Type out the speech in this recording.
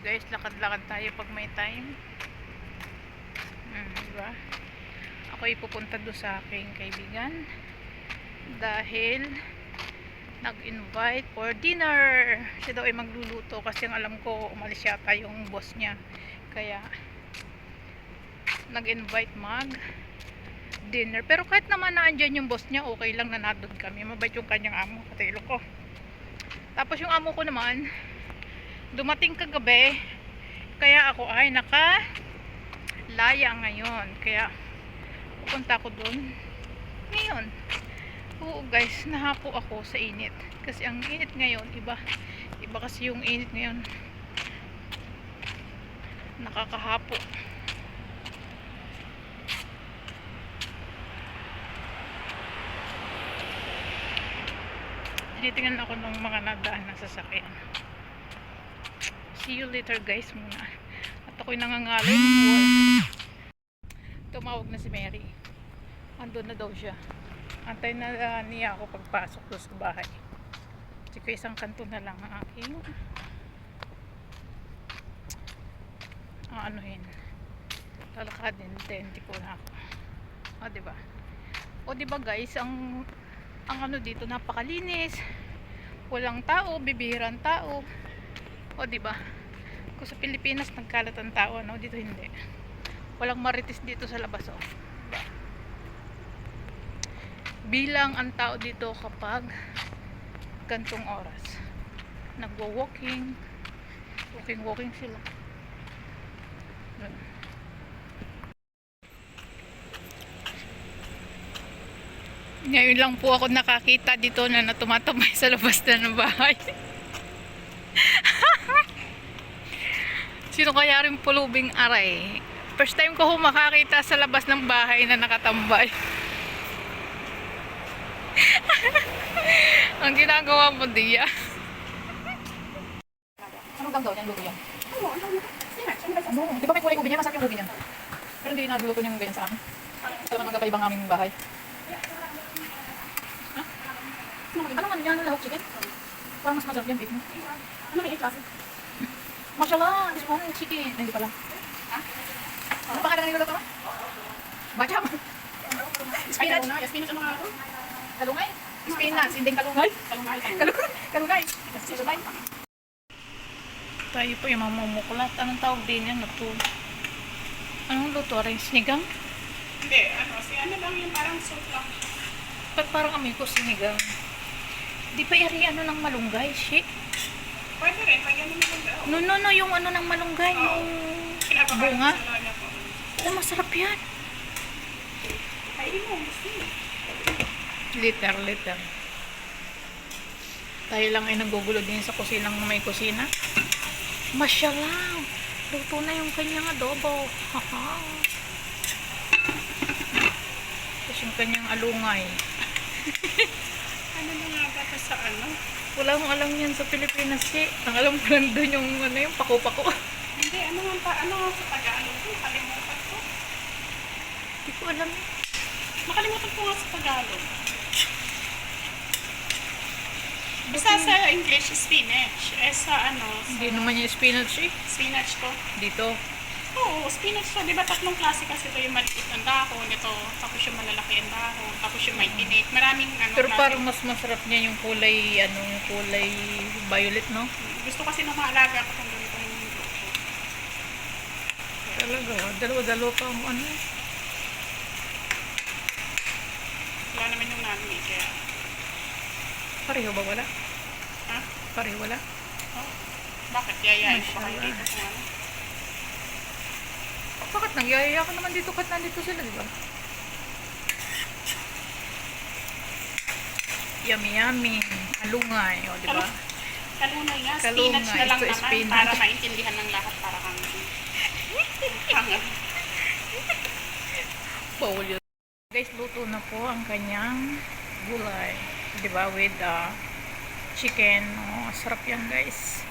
Guys, lakad-lakad tayo pag may time. Hmm, diba? Ako ipupunta doon sa aking kaibigan. Dahil nag-invite for dinner. Siya daw ay magluluto kasi ang alam ko umalis yata yung boss niya. Kaya nag-invite mag dinner. Pero kahit naman na andyan yung boss niya, okay lang na nandun kami. Mabait yung kanyang amo, katilo ko. Tapos yung amo ko naman, dumating kagabi, kaya ako ay naka laya ngayon. Kaya pupunta ako dun ngayon. Oo guys, nahapo ako sa init. Kasi ang init ngayon, iba. Iba kasi yung init ngayon. Nakakahapo. Tinitingnan ako ng mga nadaan na sasakyan. See you later guys muna. At ako'y nangangalay. Wala. Tumawag na si Mary. Andun na daw siya. Antay na uh, niya ako pagpasok doon sa bahay. Sige, isang kanto na lang ang aking aanuhin. Lalakadin, then di ko na ako. O, diba? O, diba guys, ang ang ano dito napakalinis. Walang tao, bibihirang tao. O, diba? Kung sa Pilipinas nagkalat ang tao, no? Dito hindi. Walang marites dito sa labas, oh. Bilang ang tao dito kapag gantong oras. Nagwo-walking. Walking-walking sila. Yun. Ngayon lang po ako nakakita dito na natumatamay sa labas na ng bahay. Sino kaya rin pulubing aray? First time ko makakita sa labas ng bahay na nakatambay. Ang ginagawa mo diya. Ano bang daw niyang luto yan? Ano? Di ba may kulay ubi niya? Masarap yung ubi niya. Pero hindi nagluto niyang ganyan sa amin. Ito naman magkakaibang aming bahay. Ano man yan? Lahok chicken? Parang mas masarap yan, beef. Ano may klase? Mashallah, this one chicken. Ay, hindi pala. Ano pa kada niluluto mo? Bacham. Spinach. Spinach ang mga ako. Kalungay. Spinach, hindi kalungay. Kalungay. Kalungay. Kalungay. Tayo po yung mamumuklat. Anong tawag din yan? Luto. Anong luto? Rin sinigang? Hindi, ano, si ano lang yung parang soup lang. Ba't parang ko sinigang? Di pa iri ano ng malunggay, shit. Pwede rin, ganun yung daw. No, no, no, yung ano ng malunggay, yung Pinapakain bunga. sa lola ko. Oh, masarap yan. Kainin mo, gusto mo. Liter, liter. Tayo lang ay nagugulo din sa kusinang may kusina. Masya lang. Luto na yung kanyang adobo. Haha. Tapos yung kanyang alungay. Ano na nga ba ito sa ano? Wala akong alam yan sa Pilipinas eh. Ang alam ko lang doon yung ano yung pako-pako. Hindi, ano nga pa, ano nga sa Tagalog ko? Kalimutan ko. Hindi ko alam. Nakalimutan ko nga sa Tagalog. Basta sa English, spinach. Eh sa ano, sa Hindi naman yung spinach eh. spinach ko. Dito. Oo, spinach to. Di ba tatlong klase kasi ito yung maliit ang dahon, ito, tapos yung malalaki ang dahon, tapos yung may tinik. Maraming ano, Pero klase. parang mas masarap niya yung kulay, ano, yung kulay violet, no? Gusto kasi na maalaga ko kung ganito yung luto. Talaga, dalawa-dalawa pa ang ano. Wala naman yung namin eh, kaya... Pareho ba wala? Ha? Pareho wala? Oh, bakit? Yayain ko ba kayo dito kung ano? Bakit nagyayaya ka naman dito kat nandito sila, di ba? Yummy, yummy. Alungay, o, di ba? Kalunay nga, Kalunay, spinach na lang naman spinach. para maintindihan ng lahat para kang... Hangad. Bowl yun. Guys, luto na po ang kanyang gulay. Di ba? With uh, chicken. Oh, sarap yan, guys.